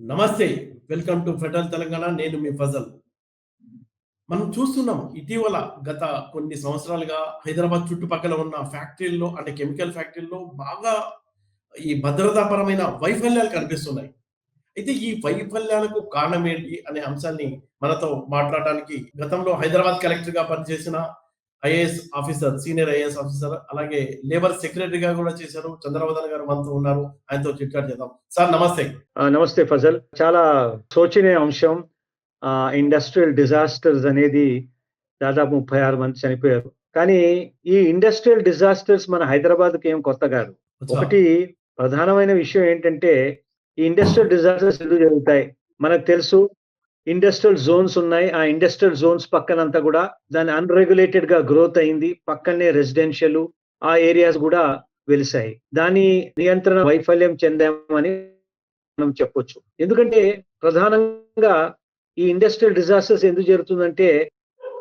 నమస్తే welcome to federal Telangana నేను మీ ఫజల్. మనం చూస్తున్నాం ఇటీవల గత కొన్ని సంవత్సరాలుగా హైదరాబాద్ చుట్టుపక్కల ఉన్న ఫ్యాక్టరీల్లో అంటే కెమికల్ ఫ్యాక్టరీల్లో బాగా ఈ భద్రతాపరమైన వైఫల్యాలు కనిపిస్తున్నాయి. అయితే ఈ వైఫల్యాలకు కారణం ఏంటి అనే అంశాన్ని మనతో మాట్లాడడానికి గతంలో హైదరాబాద్ కలెక్టర్గా పనిచేసిన IAS officer senior IAS officer అలాగే లేబర్ సెక్రటరీగా కూడా చేశారు. చంద్రవదన్ గారు మనతో ఉన్నారు. ఆయనతో చిట్చాట్ చేద్దాం. సార్ నమస్తే. నమస్తే ఫజల్. చాలా శోచనీయ అంశం. ఇండస్ట్రియల్ డిజాస్టర్స్ అనేది దాదాపు ముప్పై ఆరు మంది చనిపోయారు. కానీ ఈ ఇండస్ట్రియల్ డిజాస్టర్స్ మన హైదరాబాద్కి ఏం కొత్త కాదు. ఒకటి ప్రధానమైన విషయం ఏంటంటే ఈ ఇండస్ట్రియల్ డిజాస్టర్స్ ఎందుకు జరుగుతాయి? మనకు తెలుసు ఇండస్ట్రియల్ జోన్స్ ఉన్నాయి. ఆ ఇండస్ట్రియల్ జోన్స్ పక్కనంతా కూడా దాని అన్రెగ్యులేటెడ్గా గ్రోత్ అయింది. పక్కనే రెసిడెన్షియల్ ఆ ఏరియాస్ కూడా వెలిసాయి దాని నియంత్రణ వైఫల్యం చెందామని మనం చెప్పొచ్చు. ఎందుకంటే ప్రధానంగా ఈ ఇండస్ట్రియల్ డిజాస్టర్స్ ఎందుకు జరుగుతుందంటే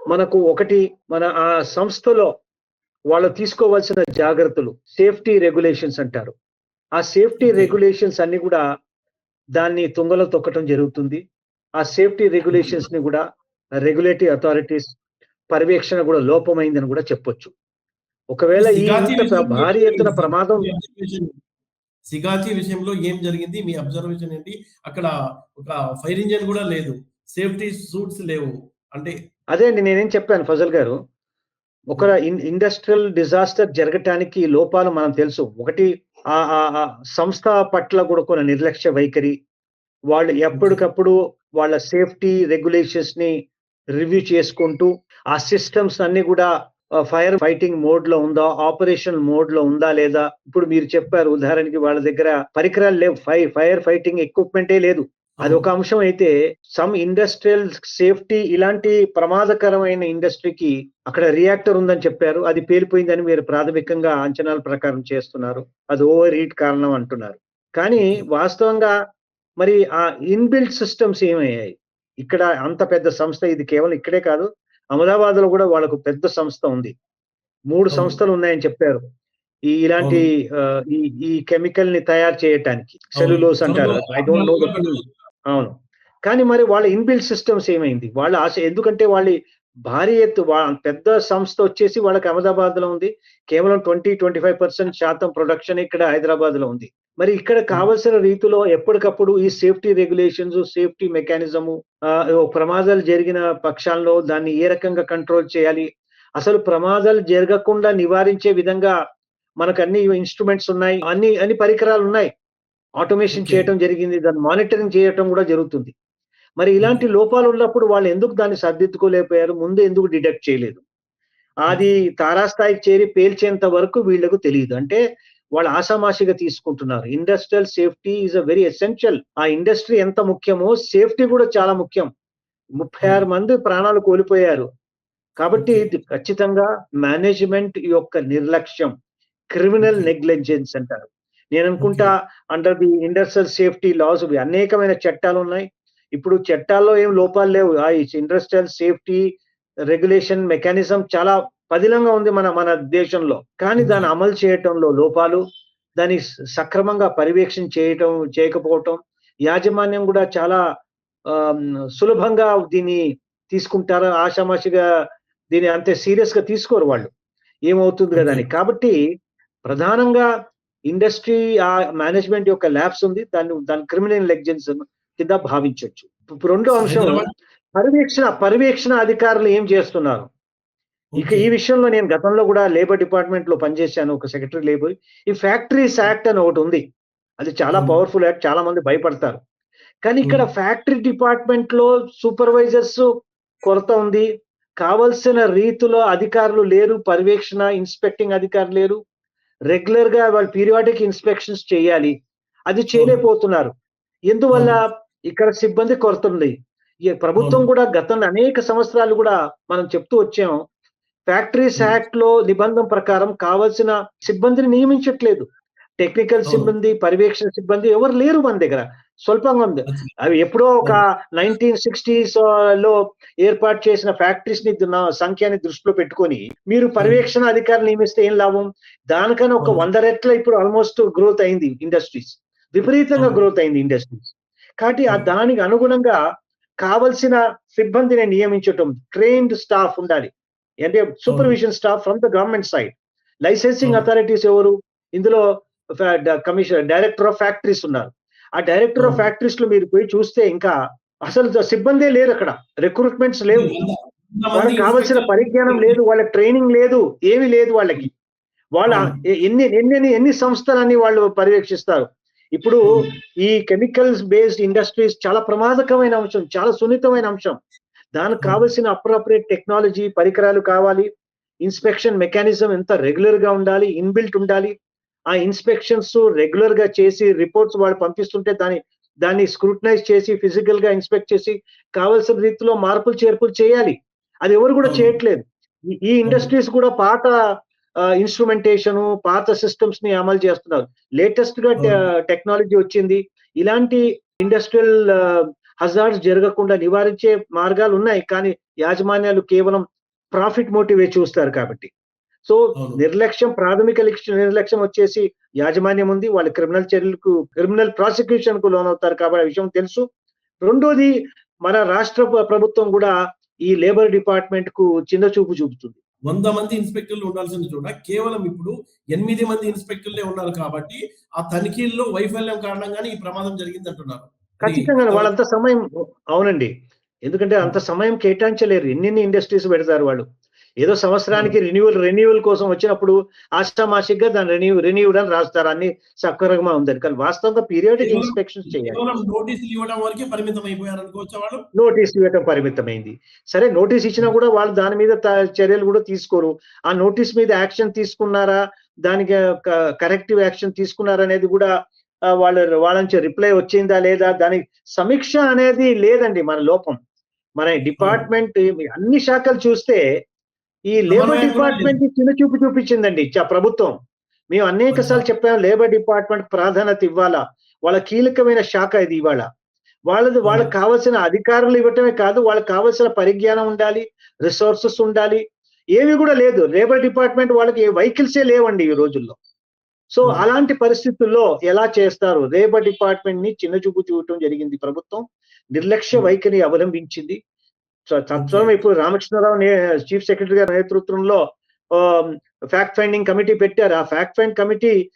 మనకు ఒకటి మన ఆ సంస్థలో వాళ్ళు తీసుకోవాల్సిన జాగ్రత్తలు సేఫ్టీ రెగ్యులేషన్స్ అంటారు. ఆ సేఫ్టీ. రెగ్యులేషన్స్ అన్ని కూడా దాన్ని తుంగలో తొక్కటం జరుగుతుంది. ఆ సేఫ్టీ రెగ్యులేషన్స్ని కూడా రెగ్యులేటరీ అథారిటీస్ పర్యవేక్షణ కూడా లోపమైందని కూడా చెప్పొచ్చు. ఒకవేళ ఈ భారీ ఎత్తున ప్రమాదం సిగాచి విషయంలో ఏం జరిగింది? మీ అబ్జర్వేషన్ ఏంటి? అక్కడ ఒక ఫైర్ ఇంజిన్ కూడా లేదు. సేఫ్టీ సూట్స్ లేవు. అంటే అదే అండి నేనేం చెప్పాను ఫజల్ గారు. ఒక ఇండస్ట్రియల్ డిజాస్టర్ జరగటానికి లోపాలు మనం తెలుసు. ఒకటి ఆ సంస్థ పట్ల కూడా కొన్ని నిర్లక్ష్య వైఖరి. వాళ్ళు ఎప్పటికప్పుడు వాళ్ళ సేఫ్టీ రెగ్యులేషన్స్ని రివ్యూ చేసుకుంటూ ఆ సిస్టమ్స్ అన్ని కూడా ఫైర్ ఫైటింగ్ మోడ్లో ఉందా ఆపరేషన్ మోడ్లో ఉందా లేదా ఇప్పుడు మీరు చెప్పారు ఉదాహరణకి వాళ్ళ దగ్గర పరికరాలు లేవు ఫైర్ ఫైర్ ఫైటింగ్ ఎక్విప్మెంటే లేదు. అది ఒక అంశం అయితే సమ్ ఇండస్ట్రియల్ సేఫ్టీ ఇలాంటి ప్రమాదకరమైన ఇండస్ట్రీకి అక్కడ రియాక్టర్ ఉందని చెప్పారు అది పేలిపోయిందని మీరు ప్రాథమికంగా అంచనాల ప్రకారం చేస్తున్నారు అది ఓవర్ హీట్ కారణం అంటున్నారు. కానీ వాస్తవంగా మరి ఆ ఇన్బిల్ట్ సిస్టమ్స్ ఏమయ్యాయి? ఇక్కడ అంత పెద్ద సంస్థ ఇది కేవలం ఇక్కడే కాదు అహ్మదాబాద్లో కూడా వాళ్ళకు పెద్ద సంస్థ ఉంది. మూడు. సంస్థలు ఉన్నాయని చెప్పారు. ఈ ఇలాంటి ఈ కెమికల్ని తయారు చేయటానికి సెల్యులోస్ అంటారు. ఐ డోంట్ నో అవును. కానీ మరి వాళ్ళ ఇన్బిల్డ్ సిస్టమ్స్ ఏమైంది? వాళ్ళ ఆశ ఎందుకంటే వాళ్ళ భారీ ఎత్తు పెద్ద సంస్థ వచ్చేసి వాళ్ళకి అహ్మదాబాద్లో ఉంది. కేవలం ట్వంటీ ట్వంటీ ఫైవ్ పర్సెంట్ శాతం ప్రొడక్షన్ ఇక్కడ హైదరాబాద్లో ఉంది. మరి ఇక్కడ కావలసిన రీతిలో ఎప్పటికప్పుడు ఈ సేఫ్టీ రెగ్యులేషన్స్ సేఫ్టీ మెకానిజము ప్రమాదాలు జరిగిన పక్షాల్లో దాన్ని ఏ రకంగా కంట్రోల్ చేయాలి? అసలు ప్రమాదాలు జరగకుండా నివారించే విధంగా మనకు అన్ని ఇన్స్ట్రుమెంట్స్ ఉన్నాయి అన్ని అన్ని పరికరాలు ఉన్నాయి. ఆటోమేషన్. చేయటం జరిగింది దాన్ని మానిటరింగ్ చేయటం కూడా జరుగుతుంది. మరి ఇలాంటి లోపాలు ఉన్నప్పుడు వాళ్ళు ఎందుకు దాన్ని సర్దిద్దుకోలేకపోయారు? ముందు ఎందుకు డిటెక్ట్ చేయలేదు? అది తారాస్థాయికి చేరి పేల్చేంత వరకు వీళ్ళకు తెలియదు. అంటే వాళ్ళు ఆషామాషిగా తీసుకుంటున్నారు. Industrial safety is a very essential ఆ ఇండస్ట్రీ ఎంత ముఖ్యమో సేఫ్టీ కూడా చాలా ముఖ్యం. ముప్పై ఆరు మంది ప్రాణాలు కోల్పోయారు. కాబట్టి Okay. ఇది ఖచ్చితంగా మేనేజ్మెంట్ యొక్క నిర్లక్ష్యం. క్రిమినల్. నెగ్లెజెన్స్ అంటారు. నేను అనుకుంటా under the industrial safety laws అనేకమైన చట్టాలు ఉన్నాయి. ఇప్పుడు చట్టాల్లో ఏం లోపాలు లేవు. ఆ ఇండస్ట్రియల్ సేఫ్టీ రెగ్యులేషన్ మెకానిజం చాలా పదిలంగా ఉంది మన మన దేశంలో. కానీ దాన్ని అమలు చేయటంలో లోపాలు దాన్ని సక్రమంగా పర్యవేక్షణ చేయటం చేయకపోవటం యాజమాన్యం కూడా చాలా సులభంగా దీన్ని తీసుకుంటారు ఆషామాషిగా దీన్ని అంతే సీరియస్గా తీసుకోరు వాళ్ళు. ఏమవుతుంది కదా అని. కాబట్టి ప్రధానంగా ఇండస్ట్రీ ఆ మేనేజ్మెంట్ యొక్క ల్యాబ్స్ ఉంది. దాన్ని దాని క్రిమినల్ లెగ్జెన్స్ కింద భావించవచ్చు ఇప్పుడు రెండో అంశం పర్యవేక్షణ పర్యవేక్షణ అధికారులు ఏం చేస్తున్నారు? ఇక ఈ విషయంలో నేను గతంలో కూడా లేబర్ డిపార్ట్మెంట్లో పనిచేశాను ఒక సెక్రటరీ లేబర్. ఈ ఫ్యాక్టరీస్ యాక్ట్ అని ఒకటి ఉంది. అది చాలా. పవర్ఫుల్ యాక్ట్ చాలా మంది భయపడతారు. కానీ ఇక్కడ. ఫ్యాక్టరీ డిపార్ట్మెంట్లో సూపర్వైజర్స్ కొరత ఉంది. కావలసిన రీతిలో అధికారులు లేరు పర్యవేక్షణ ఇన్స్పెక్టింగ్ అధికారులు లేరు. రెగ్యులర్గా వాళ్ళు పీరియాడిక్ ఇన్స్పెక్షన్స్ చేయాలి. అది చేయలేకపోతున్నారు. ఎందువల్ల ఇక్కడ సిబ్బంది కొరత ఉంది? ప్రభుత్వం. కూడా గతంలో అనేక సంవత్సరాలు కూడా మనం చెప్తూ వచ్చాం ఫ్యాక్టరీస్ Hmm. యాక్ట్లో నిబంధన ప్రకారం కావాల్సిన సిబ్బందిని నియమించట్లేదు టెక్నికల్ అవును. సిబ్బంది పర్యవేక్షణ సిబ్బంది ఎవరు లేరు మన దగ్గర స్వల్పంగా ఉంది అవి ఎప్పుడో ఒక నైన్టీన్ సిక్స్టీస్లో ఏర్పాటు చేసిన ఫ్యాక్టరీస్ని సంఖ్యని దృష్టిలో పెట్టుకొని మీరు పర్యవేక్షణ అధికారులు నియమిస్తే ఏం లాభం దానికన్నా ఒక. వంద రెట్ల ఇప్పుడు ఆల్మోస్ట్ గ్రోత్ అయింది ఇండస్ట్రీస్ విపరీతంగా. గ్రోత్ అయింది ఇండస్ట్రీస్ కాబట్టి ఆ. దానికి అనుగుణంగా కావలసిన సిబ్బందిని నియమించటం ట్రైన్డ్ స్టాఫ్ ఉండాలి అంటే supervision staff from the government side licensing. Authorities ఎవరు? ఇందులో కమిషన్ డైరెక్టర్ ఆఫ్ ఫ్యాక్టరీస్ ఉన్నారు. ఆ డైరెక్టర్ ఆఫ్. ఫ్యాక్టరీస్లో మీరు పోయి చూస్తే ఇంకా అసలు సిబ్బందే లేరు అక్కడ. రిక్రూట్మెంట్స్ లేవు. వాళ్ళకి కావాల్సిన పరిజ్ఞానం లేదు వాళ్ళకి ట్రైనింగ్ లేదు ఏమీ లేదు వాళ్ళకి. వాళ్ళ ఎన్ని ఎన్ని ఎన్ని సంస్థలన్నీ వాళ్ళు పర్యవేక్షిస్తారు. ఇప్పుడు. ఈ కెమికల్స్ బేస్డ్ ఇండస్ట్రీస్ చాలా ప్రమాదకరమైన అంశం చాలా సున్నితమైన అంశం. దానికి. కావలసిన అప్రోప్రియేట్ టెక్నాలజీ పరికరాలు కావాలి. ఇన్స్పెక్షన్ మెకానిజం ఎంత రెగ్యులర్గా ఉండాలి ఇన్బిల్ట్ ఉండాలి. ఆ ఇన్స్పెక్షన్స్ రెగ్యులర్గా చేసి రిపోర్ట్స్ వాళ్ళు పంపిస్తుంటే దాని దాన్ని స్క్రూటనైజ్ చేసి ఫిజికల్గా ఇన్స్పెక్ట్ చేసి కావలసిన రీతిలో మార్పులు చేర్పులు చేయాలి. అది ఎవరు కూడా. చేయట్లేదు. ఈ- ఇండస్ట్రీస్ కూడా పాత ఇన్స్ట్రుమెంటేషన్ పాత సిస్టమ్స్ని అమలు చేస్తున్నారు. లేటెస్ట్గా. టెక్నాలజీ వచ్చింది. ఇలాంటి ఇండస్ట్రియల్ హజార్డ్స్ జరగకుండా నివారించే మార్గాలు ఉన్నాయి కానీ యాజమాన్యాలు కేవలం ప్రాఫిట్ మోటివే చూస్తారు కాబట్టి. సో. నిర్లక్ష్యం ప్రాథమిక లక్ష్య- నిర్లక్ష్యం వచ్చేసి యాజమాన్యం ఉంది వాళ్ళు క్రిమినల్ చర్యలకు క్రిమినల్ ప్రాసిక్యూషన్కు లోనవుతారు కాబట్టి ఆ విషయం తెలుసు. రెండోది మన రాష్ట్ర ప్ర- ప్రభుత్వం కూడా ఈ లేబర్ డిపార్ట్మెంట్కు చిన్న చూపు చూపుతుంది. వంద మంది ఇన్స్పెక్టర్లు ఉండాల్సిన చోట కేవలం ఇప్పుడు ఎనిమిది మంది ఇన్స్పెక్టర్లే ఉన్నారు కాబట్టి ఆ తనిఖీల్లో వైఫల్యం కారణంగానే ఈ ప్రమాదం జరిగింది అంటున్నారు ఖచ్చితంగా వాళ్ళంత సమయం అవునండి. ఎందుకంటే అంత సమయం కేటాయించలేరు. ఎన్నెన్ని ఇండస్ట్రీస్ పెడతారు వాళ్ళు. ఏదో సంవత్సరానికి రెన్యువల్ రెన్యువల్ కోసం వచ్చినప్పుడు ఆస్టామాషిక్గా దాని రెన్యూ రెన్యూడ్ అని రాస్తారు. అన్ని సక్రమంగా ఉందని. కానీ వాస్తవంగా పీరియాడిక్ ఇన్స్పెక్షన్స్ చేయాలి. నోటీసులు ఇవ్వడం వరకే పరిమితం అయిపోయారు అనుకోవచ్చా వాళ్ళు? నోటీస్ ఇవ్వటం పరిమితమైంది. సరే నోటీస్ ఇచ్చినా కూడా వాళ్ళు దాని మీద చర్యలు కూడా తీసుకోరు. ఆ నోటీస్ మీద యాక్షన్ తీసుకున్నారా? దానికి కరెక్టివ్ యాక్షన్ తీసుకున్నారా అనేది కూడా వాళ్ళ వాళ్ళ నుంచి రిప్లై వచ్చిందా లేదా? దానికి సమీక్ష అనేది లేదండి మన లోపం. మన డిపార్ట్మెంట్ అన్ని శాఖలు చూస్తే ఈ లేబర్ డిపార్ట్మెంట్ చిన్న చూపు చూపించిందండి ప్రభుత్వం. మేము అనేక సార్లు చెప్పాము లేబర్ డిపార్ట్మెంట్ ప్రాధాన్యత ఇవ్వాలా? వాళ్ళ కీలకమైన శాఖ ఇది ఇవాళ. వాళ్ళది వాళ్ళకి కావాల్సిన అధికారులు ఇవ్వటమే కాదు వాళ్ళకి కావాల్సిన పరిజ్ఞానం ఉండాలి రిసోర్సెస్ ఉండాలి. ఏవి కూడా లేదు. లేబర్ డిపార్ట్మెంట్ వాళ్ళకి వెహికల్సే లేవండి ఈ రోజుల్లో. So Hmm. అలాంటి పరిస్థితుల్లో ఎలా చేస్తారు? లేబర్ డిపార్ట్మెంట్ని చిన్న చూపు చూడటం జరిగింది ప్రభుత్వం. నిర్లక్ష్య Hmm. వైఖరి అవలంబించింది. తత్వం ఇప్పుడు రామకృష్ణరావు చీఫ్ సెక్రటరీ గారి నేతృత్వంలో ఫ్యాక్ట్ ఫైండింగ్ కమిటీ పెట్టారు. ఆ ఫ్యాక్ట్ ఫైండ్ కమిటీ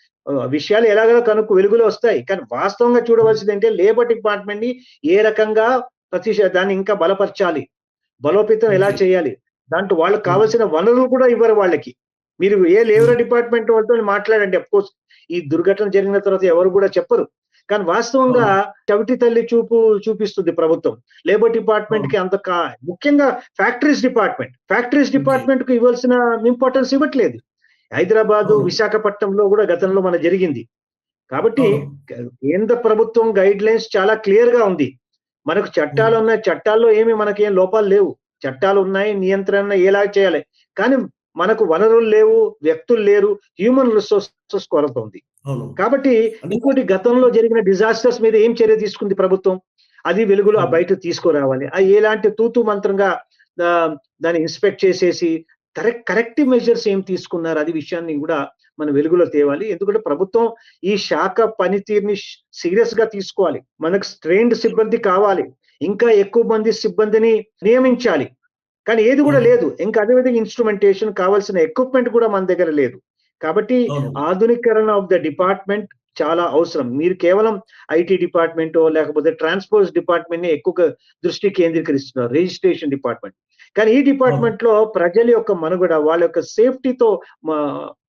విషయాలు ఎలాగో కనుక్కు వెలుగులో వస్తాయి. కానీ వాస్తవంగా చూడవలసింది అంటే లేబర్ డిపార్ట్మెంట్ని ఏ రకంగా ప్రతి దాన్ని ఇంకా బలపరచాలి. బలోపేతం ఎలా. చేయాలి? దాంట్లో వాళ్ళకి కావాల్సిన వనరులు కూడా ఇవ్వరు వాళ్ళకి. మీరు ఏ లేబర్ డిపార్ట్మెంట్ వాళ్ళతో మాట్లాడండి అఫ్ కోర్స్ ఈ దుర్ఘటన జరిగిన తర్వాత ఎవరు కూడా చెప్పరు. కానీ వాస్తవంగా చవిటి తల్లి చూపు చూపిస్తుంది ప్రభుత్వం. లేబర్ డిపార్ట్మెంట్కి అంత ముఖ్యంగా ఫ్యాక్టరీస్ డిపార్ట్మెంట్. ఫ్యాక్టరీస్ డిపార్ట్మెంట్కు ఇవ్వాల్సిన ఇంపార్టెన్స్ ఇవ్వట్లేదు. హైదరాబాదు. విశాఖపట్నంలో కూడా గతంలో మన జరిగింది. కాబట్టి. కేంద్ర ప్రభుత్వం గైడ్ లైన్స్ చాలా క్లియర్గా ఉంది. మనకు చట్టాలు ఉన్నాయి. చట్టాల్లో ఏమి మనకి ఏం లోపాలు లేవు. చట్టాలు ఉన్నాయి నియంత్రణ ఎలా చేయాలి? కానీ మనకు వనరులు లేవు వ్యక్తులు లేరు హ్యూమన్ రిసోర్సెస్ కొరత ఉంది కాబట్టి ఇంకోటి గతంలో జరిగిన డిజాస్టర్స్ మీద ఏం చర్య తీసుకుంది ప్రభుత్వం? అది వెలుగులో ఆ. బయట తీసుకురావాలి. ఆ ఎలాంటి తూతు మంత్రంగా దాన్ని ఇన్స్పెక్ట్ చేసేసి కరెక్ట్ కరెక్టివ్ మెజర్స్ ఏం తీసుకున్నారు? అది విషయాన్ని కూడా మన వెలుగులో తేవాలి. ఎందుకంటే ప్రభుత్వం ఈ శాఖ పనితీరుని సీరియస్గా తీసుకోవాలి. మనకు స్ట్రెయిన్డ్ సిబ్బంది కావాలి. ఇంకా ఎక్కువ మంది సిబ్బందిని నియమించాలి. కానీ ఏది కూడా. లేదు. ఇంకా అదేవిధంగా ఇన్స్ట్రుమెంటేషన్ కావాల్సిన ఎక్విప్మెంట్ కూడా మన దగ్గర లేదు. కాబట్టి ఆధునీకరణ ఆఫ్ ద డిపార్ట్మెంట్ చాలా అవసరం. మీరు కేవలం ఐటీ డిపార్ట్మెంట్ లేకపోతే ట్రాన్స్పోర్ట్ డిపార్ట్మెంట్ని ఎక్కువగా దృష్టి కేంద్రీకరిస్తున్నారు. రిజిస్ట్రేషన్ డిపార్ట్మెంట్ కానీ ఈ డిపార్ట్మెంట్లో ప్రజల యొక్క మనుగడ వాళ్ళ యొక్క సేఫ్టీతో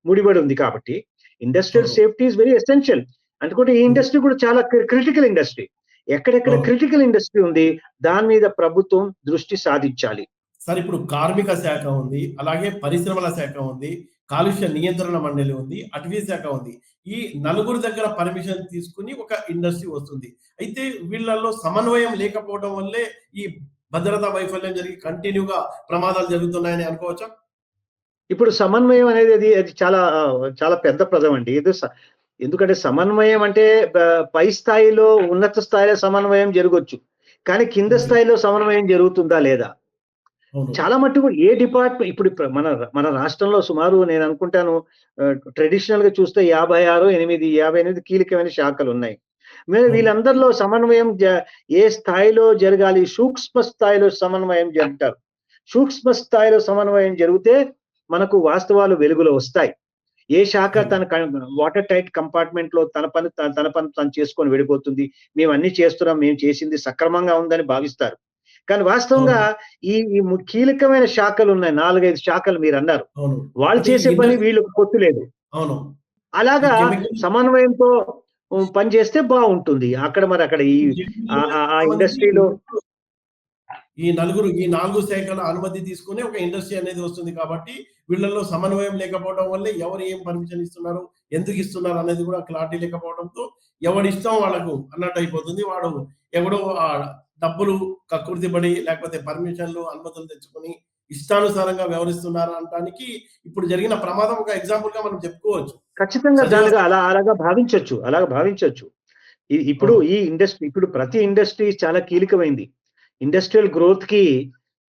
ముడిపడి ఉంది కాబట్టి industrial. Safety is very essential అనుకుంటే ఈ ఇండస్ట్రీ కూడా చాలా క్రిటికల్ ఇండస్ట్రీ ఎక్కడెక్కడ. క్రిటికల్ ఇండస్ట్రీ ఉంది దాని మీద ప్రభుత్వం దృష్టి సాధించాలి. సార్ ఇప్పుడు కార్మిక శాఖ ఉంది అలాగే పరిశ్రమల శాఖ ఉంది కాలుష్య నియంత్రణ మండలి ఉంది అటవీ శాఖ ఉంది. ఈ నలుగురు దగ్గర పర్మిషన్ తీసుకుని ఒక ఇండస్ట్రీ వస్తుంది. అయితే వీళ్ళల్లో సమన్వయం లేకపోవడం వల్లే ఈ భద్రతా వైఫల్యం జరిగి కంటిన్యూగా ప్రమాదాలు జరుగుతున్నాయని అనుకోవచ్చా? ఇప్పుడు సమన్వయం అనేది అది అది చాలా చాలా పెద్ద పదం అండి. ఇది ఎందుకంటే సమన్వయం అంటే పై స్థాయిలో ఉన్నత స్థాయిలో సమన్వయం జరగవచ్చు కానీ కింద. స్థాయిలో సమన్వయం జరుగుతుందా లేదా? చాలా మట్టుకు ఏ డిపార్ట్మెంట్ ఇప్పుడు మన మన రాష్ట్రంలో సుమారు నేను అనుకుంటాను ట్రెడిషనల్గా చూస్తే యాభై ఆరు ఎనిమిది యాభై ఎనిమిది కీలకమైన శాఖలు ఉన్నాయి. మీరు అవును. వీళ్ళందరిలో సమన్వయం ఏ స్థాయిలో జరగాలి సూక్ష్మ స్థాయిలో సమన్వయం జరుగుతారు సూక్ష్మ స్థాయిలో సమన్వయం జరిగితే మనకు వాస్తవాలు వెలుగులో వస్తాయి. ఏ శాఖ. తన వాటర్ టైట్ కంపార్ట్మెంట్లో తన పని తన పని తను చేసుకొని వెళ్ళిపోతుంది. మేము అన్ని చేస్తున్నాం మేము చేసింది సక్రమంగా ఉందని భావిస్తారు. కానీ వాస్తవంగా ఈ కీలకమైన శాఖలు ఉన్నాయి నాలుగైదు శాఖలు మీరు అన్నారు వాళ్ళు చేసే పని ఇండస్ట్రీ- వీళ్ళకు పొత్తు లేదు. అవును. అలాగా సమన్వయంతో పనిచేస్తే బాగుంటుంది. అక్కడ మరి అక్కడ ఈ ఆ- ఇండస్ట్రీలో ఈ నలుగురు ఈ నాలుగు శాఖల అనుమతి తీసుకుని ఒక ఇండస్ట్రీ అనేది వస్తుంది కాబట్టి వీళ్ళల్లో సమన్వయం లేకపోవడం వల్లే ఎవరు ఏం పర్మిషన్ ఇస్తున్నారు ఎందుకు ఇస్తున్నారు అనేది కూడా క్లారిటీ లేకపోవడంతో ఎవడి ఇష్టం వాళ్ళకు అన్నట్టు అయిపోతుంది. వాడు ఎవడో డబ్బులు కక్కుర్తి పడి లేకపోతే పర్మిషన్లు అనుమతులు తెచ్చుకొని ఇష్టానుసారంగా వ్యవహరిస్తున్నారు అనడానికి ఇప్పుడు జరిగిన ప్రమాదం ఒక ఎగ్జాంపుల్గా మనం చెప్పుకోవచ్చు. ఖచ్చితంగా దానిగా అలా అలాగా భావించవచ్చు అలాగా భావించవచ్చు ఇప్పుడు ఈ ఇండస్ట్రీ ఇప్పుడు ప్రతి ఇండస్ట్రీ చాలా కీలకమైంది. ఇండస్ట్రియల్ గ్రోత్కి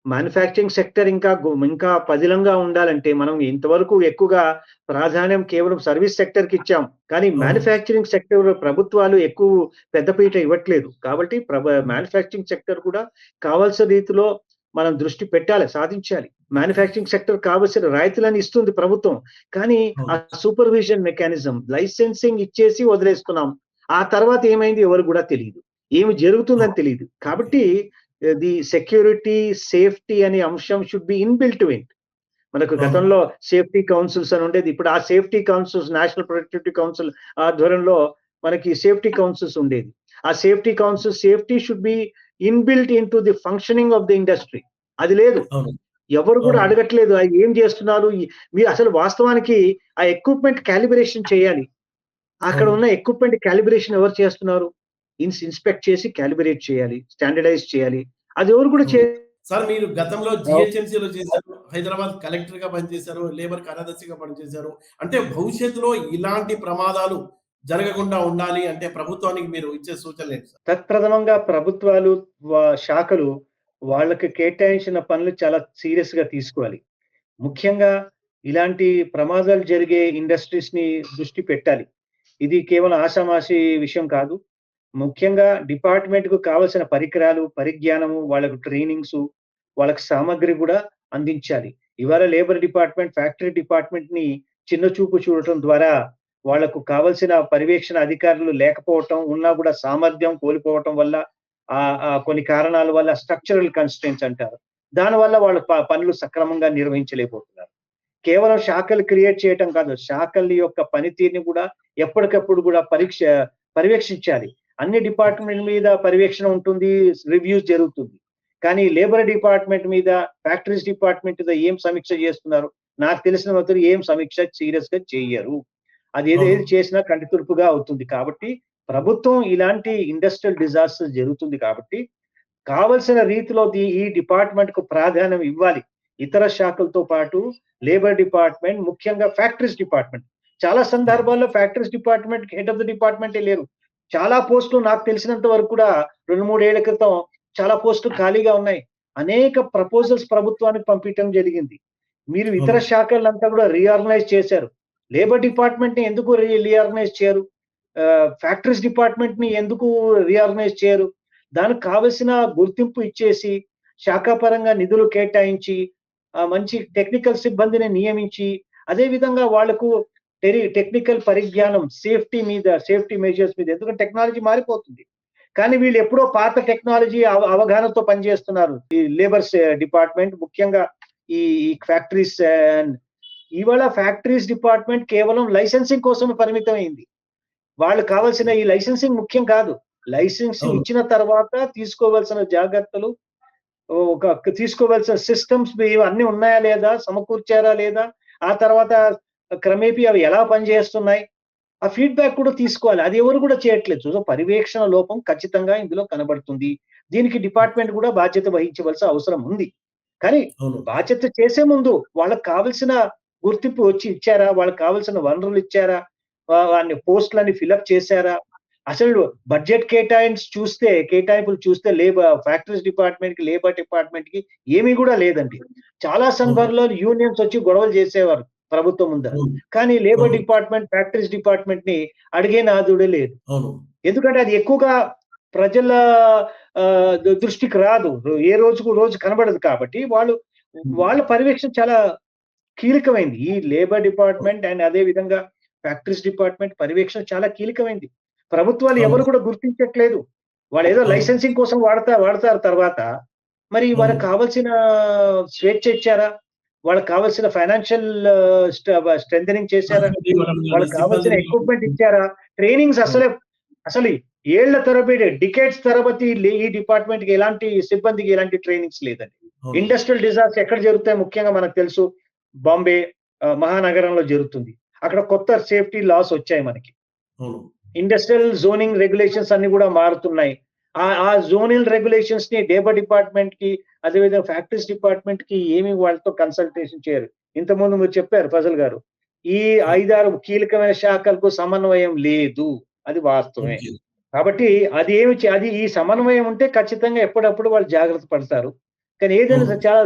మ్యానుఫ్యాక్చరింగ్ సెక్టర్ ఇంకా ఇంకా పదిలంగా ఉండాలంటే మనం ఇంతవరకు ఎక్కువగా ప్రాధాన్యం కేవలం సర్వీస్ సెక్టర్కి ఇచ్చాం. కానీ. మ్యానుఫ్యాక్చరింగ్ సెక్టర్ ప్రభుత్వాలు ఎక్కువ పెద్దపీట ఇవ్వట్లేదు. కాబట్టి మ్యానుఫ్యాక్చరింగ్ సెక్టర్ కూడా కావాల్సిన రీతిలో మనం దృష్టి పెట్టాలి సాధించాలి. మ్యానుఫ్యాక్చరింగ్ సెక్టర్ కావలసిన రాయితీలను ఇస్తుంది ప్రభుత్వం. కానీ ఆ సూపర్విజన్ మెకానిజం లైసెన్సింగ్ ఇచ్చేసి వదిలేస్తున్నాం. ఆ తర్వాత ఏమైంది ఎవరు కూడా తెలియదు ఏమి జరుగుతుందని తెలియదు కాబట్టి ది సెక్యూరిటీ సేఫ్టీ అనే అంశం should be inbuilt in in. గతంలో సేఫ్టీ కౌన్సిల్స్ అని ఉండేది. ఇప్పుడు ఆ safety councils national productivity council ఆధ్వర్యంలో మనకి సేఫ్టీ కౌన్సిల్స్ ఉండేది. ఆ safety council safety should be inbuilt into the functioning of the industry అది లేదు. ఎవరు కూడా. అడగట్లేదు. ఏం చేస్తున్నారు? మీరు అసలు వాస్తవానికి ఆ ఎక్విప్మెంట్ క్యాలిబ్రేషన్ చేయాలి. అక్కడ. ఉన్న ఎక్విప్మెంట్ క్యాలిబ్రేషన్ ఎవరు చేస్తున్నారు? ఇన్స్ ఇన్స్పెక్ట్ చేసి క్యాలిబ్రేట్ చేయాలి. స్టాండర్డైజ్ చేయాలి. అది ఎవరు కూడా చే సార్ మీరు గతంలో GHMC లో చేశారు హైదరాబాద్ కలెక్టర్గా పనిచేశారు లేబర్ కార్యదర్శిగా పనిచేశారు. అంటే భవిష్యత్తులో ఇలాంటి ప్రమాదాలు జరగకుండా ఉండాలి అంటే ప్రభుత్వానికి మీరు ఇచ్చే సూచనలు ఏంటి సార్? తత్ప్రథమంగా ప్రభుత్వాలు శాఖలు వాళ్ళకి కేటాయించిన పనులు చాలా సీరియస్గా తీసుకోవాలి. ముఖ్యంగా ఇలాంటి ప్రమాదాలు జరిగే ఇండస్ట్రీస్ని దృష్టి పెట్టాలి. ఇది కేవలం ఆషామాషి విషయం కాదు. ముఖ్యంగా డిపార్ట్మెంట్కు కావలసిన పరికరాలు పరిజ్ఞానము వాళ్ళకు ట్రైనింగ్స్ వాళ్ళకి సామాగ్రి కూడా అందించాలి. ఇవాళ లేబర్ డిపార్ట్మెంట్ ఫ్యాక్టరీ డిపార్ట్మెంట్ని చిన్న చూపు చూడటం ద్వారా వాళ్ళకు కావలసిన పర్యవేక్షణ అధికారులు లేకపోవటం ఉన్నా కూడా సామర్థ్యం కోల్పోవటం వల్ల ఆ కొన్ని కారణాల వల్ల స్ట్రక్చరల్ కన్స్టెంట్స్ అంటారు. దానివల్ల వాళ్ళ ప- పనులు సక్రమంగా నిర్వహించలేకపోతున్నారు. కేవలం శాఖలు క్రియేట్ చేయటం కాదు శాఖల యొక్క పనితీరుని కూడా ఎప్పటికప్పుడు కూడా పరీక్ష పర్యవేక్షించాలి. అన్ని డిపార్ట్మెంట్ మీద పర్యవేక్షణ ఉంటుంది రివ్యూస్ జరుగుతుంది. కానీ లేబర్ డిపార్ట్మెంట్ మీద ఫ్యాక్టరీస్ డిపార్ట్మెంట్ మీద ఏం సమీక్ష చేస్తున్నారు? నాకు తెలిసిన మాత్రం ఏం సమీక్ష సీరియస్గా చెయ్యరు. అది ఏది ఏది అవును. చేసినా కంటితురుపుగా అవుతుంది. కాబట్టి ప్రభుత్వం ఇలాంటి ఇండస్ట్రియల్ డిజాస్టర్ జరుగుతుంది కాబట్టి కావలసిన రీతిలో ఈ డిపార్ట్మెంట్కు ప్రాధాన్యం ఇవ్వాలి. ఇతర శాఖలతో పాటు లేబర్ డిపార్ట్మెంట్ ముఖ్యంగా ఫ్యాక్టరీస్ డిపార్ట్మెంట్ చాలా సందర్భాల్లో factories department head of the డిపార్ట్మెంటే లేరు. చాలా పోస్టులు నాకు తెలిసినంత వరకు కూడా రెండు మూడు ఏళ్ళ క్రితం చాలా పోస్టులు ఖాళీగా ఉన్నాయి. అనేక ప్రపోజల్స్ ప్రభుత్వానికి పంపించడం జరిగింది. మీరు ఇతర. శాఖలంతా కూడా రీఆర్గనైజ్ చేశారు. లేబర్ డిపార్ట్మెంట్ని ఎందుకు రీఆర్గనైజ్ చేయరు? ఫ్యాక్టరీస్ డిపార్ట్మెంట్ని ఎందుకు రీఆర్గనైజ్ చేయరు? దానికి కావలసిన గుర్తింపు ఇచ్చేసి శాఖాపరంగా నిధులు కేటాయించి మంచి టెక్నికల్ సిబ్బందిని నియమించి అదే విధంగా వాళ్ళకు టెరి టెక్నికల్ పరిజ్ఞానం సేఫ్టీ మీద సేఫ్టీ మెజర్స్ మీద ఎందుకంటే టెక్నాలజీ మారిపోతుంది. కానీ వీళ్ళు ఎప్పుడో పాత టెక్నాలజీ అవ- అవగాహనతో పనిచేస్తున్నారు. ఈ లేబర్స్ డిపార్ట్మెంట్ ముఖ్యంగా ఈ ఫ్యాక్టరీస్ ఇవాళ ఫ్యాక్టరీస్ డిపార్ట్మెంట్ కేవలం లైసెన్సింగ్ కోసం పరిమితమైంది. వాళ్ళు కావాల్సిన ఈ లైసెన్సింగ్ ముఖ్యం కాదు. లైసెన్సింగ్. ఇచ్చిన తర్వాత తీసుకోవాల్సిన జాగ్రత్తలు ఒక తీసుకోవాల్సిన సిస్టమ్స్ అన్ని ఉన్నాయా లేదా సమకూర్చారా లేదా ఆ తర్వాత క్రమేపీ అవి ఎలా పనిచేస్తున్నాయి? ఆ ఫీడ్బ్యాక్ కూడా తీసుకోవాలి. అది ఎవరు కూడా చేయట్లేదు. సో పర్యవేక్షణ లోపం ఖచ్చితంగా ఇందులో కనబడుతుంది. దీనికి డిపార్ట్మెంట్ కూడా బాధ్యత వహించవలసిన అవసరం ఉంది. కానీ బాధ్యత చేసే ముందు వాళ్ళకి కావలసిన గుర్తింపు వచ్చి ఇచ్చారా? వాళ్ళకి కావలసిన వనరులు ఇచ్చారా? వా- వారిని పోస్టులని ఫిలప్ చేశారా? అసలు బడ్జెట్ కేటాయించి చూస్తే కేటాయింపులు చూస్తే లేబర్ ఫ్యాక్టరీస్ డిపార్ట్మెంట్కి లేబర్ డిపార్ట్మెంట్కి ఏమీ కూడా లేదండి. చాలా సందర్భాల్లో యూనియన్స్ వచ్చి గొడవలు చేసేవారు. ప్రభుత్వం అవును కానీ లేబర్. డిపార్ట్మెంట్ ఫ్యాక్టరీస్ డిపార్ట్మెంట్ని అడిగే నాదుడే లేదు ఎందుకంటే అది ఎక్కువగా ప్రజల దృష్టికి రాదు. ఏ రోజుకు రోజు కనబడదు కాబట్టి వాళ్ళు వాళ్ళ పర్యవేక్షణ చాలా కీలకమైంది. ఈ లేబర్ డిపార్ట్‌మెంట్ అండ్ అదే విధంగా ఫ్యాక్టరీస్ డిపార్ట్‌మెంట్ పర్యవేక్షణ చాలా కీలకమైంది. ప్రభుత్వాలు. ఎవరు కూడా గుర్తించట్లేదు. వాళ్ళేదో అవును. లైసెన్సింగ్ కోసం వాడతా వాడతారు తర్వాత. మరి వాళ్ళకి. కావాల్సిన స్వేచ్ఛ ఇచ్చారా? వాళ్ళకి కావాల్సిన ఫైనాన్షియల్ స్ట స్ట్రెంథెనింగ్ చేశారా? వాళ్ళకి కావాల్సిన ఎక్విప్‌మెంట్ ఇచ్చారా? ట్రైనింగ్స్ అసలే అసలు ఏళ్ళ తరబడి డికేడ్స్ తరబతి లే- ఈ డిపార్ట్‌మెంట్‌కి ఎలాంటి సిబ్బందికి ఎలాంటి ట్రైనింగ్స్ లేదండి. ఇండస్ట్రియల్ డిజాస్టర్ ఎక్కడ జరుగుతాయి ముఖ్యంగా మనకు తెలుసు బాంబే ఆహ్, మహానగరంలో జరుగుతుంది. అక్కడ కొత్త సేఫ్టీ లాస్ వచ్చాయి మనకి. ఇండస్ట్రియల్ జోనింగ్ రెగ్యులేషన్స్ అన్ని కూడా మారుతున్నాయి. ఆ ఆ జోనల్ రెగ్యులేషన్స్ని లేబర్ డిపార్ట్‌మెంట్కి అదేవిధంగా ఫ్యాక్టరీస్ డిపార్ట్‌మెంట్కి ఏమి వాళ్ళతో కన్సల్టేషన్ చేయరు. ఇంతకుముందు మీరు చెప్పారు ఫజల్ గారు. ఈ 5, 6 కీలకమైన శాఖలకు సమన్వయం లేదు. అది వాస్తవమే. కాబట్టి అది ఏమి అది ఈ సమన్వయం ఉంటే ఖచ్చితంగా ఎప్పుడప్పుడు వాళ్ళు జాగ్రత్త పడతారు. కానీ ఏదైనా. చాలా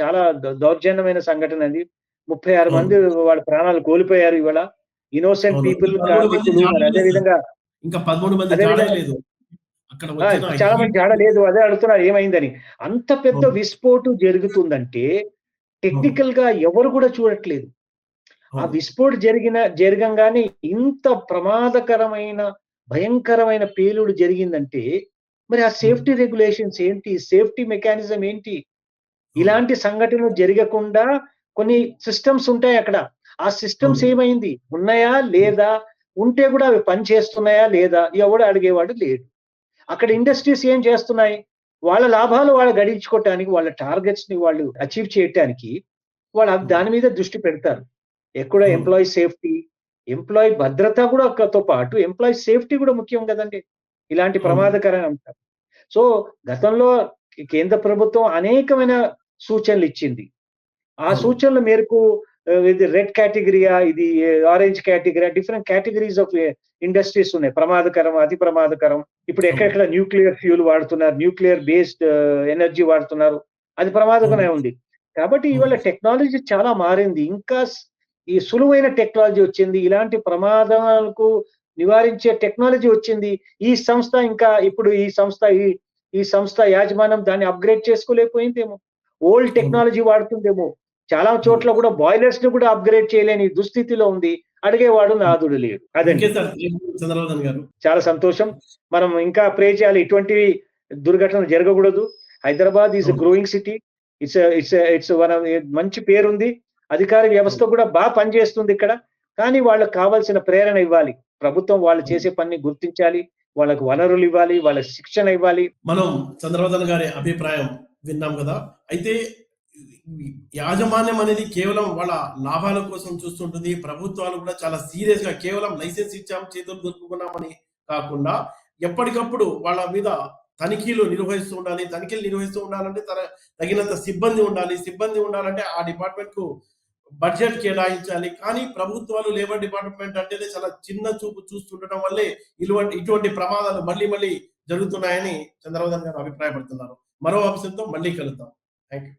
చాలా దౌర్జన్యమైన సంఘటన అది. 36 అవును. మంది వాళ్ళ ప్రాణాలు కోల్పోయారు ఇవాళ. ఇన్నోసెంట్. పీపుల్ ఇంకా 13 మంది కార్మికులు మరి అదే జాడలేదు. విధంగా ఇంకా 13 మంది అదే జాడే విధంగా లేదు. అక్కడ చాలా మంది జాడ లేదు. అదే అడుగుతున్నారు ఏమైందని. అంత పెద్ద. విస్ఫోటు జరుగుతుందంటే టెక్నికల్‌గా ఎవరు కూడా చూడట్లేదు. ఆ. విస్ఫోట్ జరిగిన జరగంగానే ఇంత ప్రమాదకరమైన, భయంకరమైన పేలుడు జరిగిందంటే మరి ఆ. సేఫ్టీ రెగ్యులేషన్స్ ఏంటి? సేఫ్టీ మెకానిజం ఏంటి? ఇలాంటి సంఘటనలు జరగకుండా కొన్ని సిస్టమ్స్ ఉంటాయి అక్కడ. ఆ సిస్టమ్స్. ఏమైంది? ఉన్నాయా? లేదా? ఉంటే కూడా అవి పని చేస్తున్నాయా? లేదా? ఎవడు అడిగేవాడు లేడు. అక్కడ ఇండస్ట్రీస్ ఏం చేస్తున్నాయి? వాళ్ళ లాభాలు వాళ్ళు గడించుకోవటానికి, వాళ్ళ టార్గెట్స్‌ని వాళ్ళు అచీవ్ చేయటానికి వాళ్ళు. దాని మీద దృష్టి పెడతారు. ఎక్కడ. ఎంప్లాయీ సేఫ్టీ, ఎంప్లాయీ భద్రత కూడా తో పాటు ఎంప్లాయీ సేఫ్టీ కూడా ముఖ్యం కదండీ! ఇలాంటి. ప్రమాదకరమైన అంశాలు. సో, గతంలో కేంద్ర ప్రభుత్వం అనేకమైన సూచనలిచ్చింది. ఆ అవును. సూచనల మేరకు ఇది రెడ్ కేటగరీయా, ఇది ఆరెంజ్ కేటగరీయా డిఫరెంట్ కేటగరీస్ ఆఫ్ ఇండస్ట్రీస్ ఉన్నాయి. ప్రమాదకరం, అతి ప్రమాదకరం. ఇప్పుడు. ఎక్కడెక్కడ న్యూక్లియర్ ఫ్యూల్ వాడుతున్నారు. న్యూక్లియర్ బేస్డ్ ఎనర్జీ వాడుతున్నారు. అది ప్రమాదకరమే. ఉంది. కాబట్టి. ఇవాళ టెక్నాలజీ చాలా మారింది. ఇంకా ఈ సులువైన టెక్నాలజీ వచ్చింది. ఇలాంటి ప్రమాదాలకు నివారించే టెక్నాలజీ వచ్చింది. ఈ సంస్థ ఇంకా ఇప్పుడు ఈ సంస్థ ఈ ఈ సంస్థ యాజమాన్యం దాన్ని అప్‌గ్రేడ్ చేసుకోలేకపోయిందేమో. ఓల్డ్. టెక్నాలజీ వాడుతుందేమో. చాలా అవును. చోట్ల కూడా బాయిలర్స్‌ని కూడా అప్‌గ్రేడ్ చేయలేని దుస్థితిలో ఉంది. అడిగేవాడు. నాథుడు లేడు. అదండి. చాలా సంతోషం. మనం ఇంకా ప్రే చేయాలి. ఇటువంటివి దుర్ఘటనలు జరగకూడదు. హైదరాబాద్ అవును. Growing city. It's it's it's one of మంచి పేరుంది. అధికార వ్యవస్థ. కూడా బా పనిచేస్తుంది ఇక్కడ. కానీ వాళ్ళకి కావాల్సిన ప్రేరణ ఇవ్వాలి. ప్రభుత్వం వాళ్ళు. చేసే పనిని గుర్తించాలి. వాళ్ళకి వనరులు ఇవ్వాలి. వాళ్ళకి శిక్షణ ఇవ్వాలి. మనం చంద్రవర్ధన్ గారి అభిప్రాయం విన్నాం గదా! అయితే యాజమాన్యం అనేది కేవలం వాళ్ళ లాభాల కోసం చూస్తుంటుంది. ప్రభుత్వాలు కూడా చాలా సీరియస్‌గా కేవలం లైసెన్స్ ఇచ్చాం, చేతులు దొరుకుకున్నామని కాకుండా ఎప్పటికప్పుడు వాళ్ళ మీద తనిఖీలు నిర్వహిస్తూ ఉండాలి. తనిఖీలు నిర్వహిస్తూ ఉండాలంటే తన తగినంత సిబ్బంది ఉండాలి. సిబ్బంది ఉండాలంటే ఆ డిపార్ట్‌మెంట్‌కు బడ్జెట్ కేటాయించాలి. కానీ ప్రభుత్వాలు లేబర్ డిపార్ట్‌మెంట్ అంటేనే చాలా చిన్న చూపు చూస్తుండటం వల్లే ఇటువంటి ఇటువంటి ప్రమాదాలు మళ్ళీ మళ్ళీ జరుగుతున్నాయని చంద్రబాబు గారు అభిప్రాయపడుతున్నారు. మరో అంశంతో మళ్ళీ కలుద్దాం. Thank you.